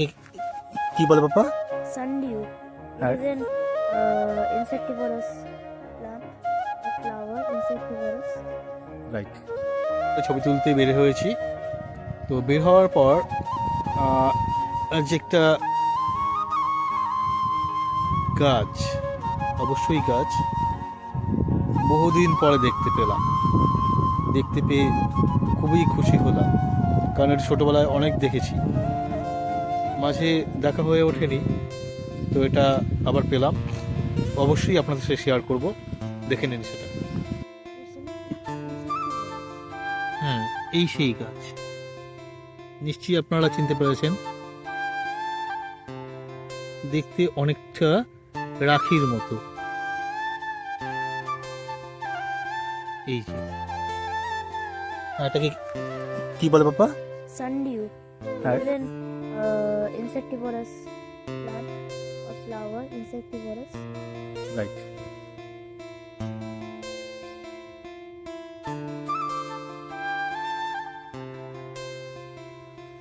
কি- কি বলে sundew. It is an uh, insectivorous plant, a flower insectivorous. Right ছবি তুলতে বের হয়েছি। তো বের হওয়ার পর আজ একটা গাছ অবশ্যই গাছ বহুদিন পরে দেখতে পেলাম। দেখতে পেয়ে খুবই খুশি হলাম। কারণ এটা ছোটোবেলায় অনেক দেখেছি। মাঝে দেখা হয়ে ওঠেনি, তো এটা আবার পেলাম। অবশ্যই আপনাদের সাথে শেয়ার করব, দেখে নিন সেটা. হ্যাঁ এই সেই গাছ। নিশ্চয়ই আপনারা চিনতে পেরেছেন। দেখতে অনেকটা রাখির মতো। এই যে। এটাকে কি বলে বাবা? Sundew. Right. Then uh, insectivorous plant or flower, insectivorous. Right.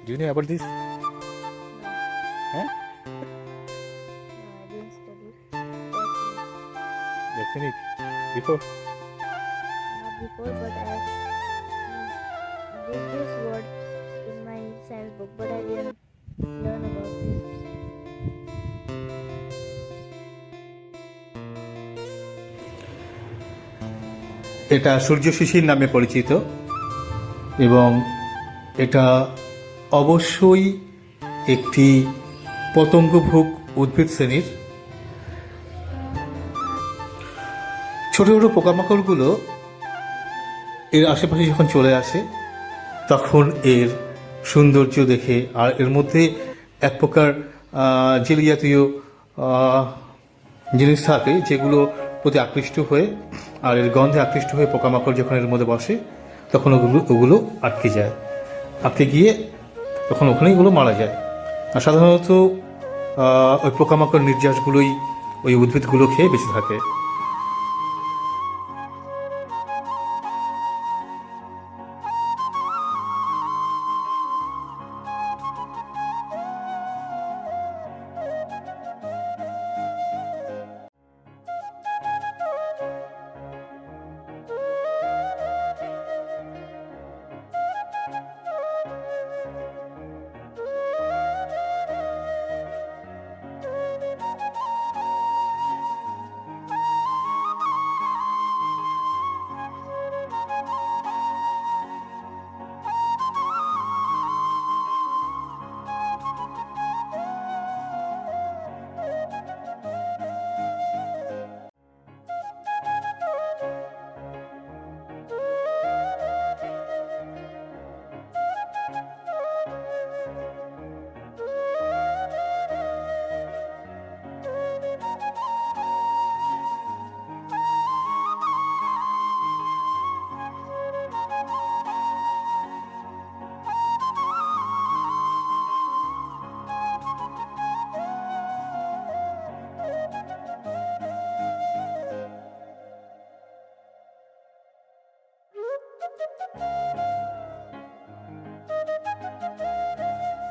Do you know about this? No. Huh? no, I didn't study. That's in. Before? Not before, but I have read this word science book, but I didn't learn about this. এটা সূর্য শিশির নামে পরিচিত এবং এটা অবশ্যই একটি পতঙ্গভোগ উদ্ভিদ শ্রেণির ছোট ছোট পোকামাকড়গুলো এর আশেপাশে যখন চলে আসে তখন এর সৌন্দর্য দেখে, আর এর মধ্যে এক প্রকার জেলি জাতীয় জিনিস থাকে যেগুলো প্রতি আকৃষ্ট হয়ে, আর এর গন্ধে আকৃষ্ট হয়ে পোকামাকড় যখন এর মধ্যে বসে, তখন ওগুলো ওগুলো আটকে যায়। আটকে গিয়ে তখন ওখানেই ওগুলো মারা যায়। আর সাধারণত ওই পোকামাকড় নির্যাসগুলোই ওই উদ্ভিদগুলো খেয়ে বেঁচে থাকে।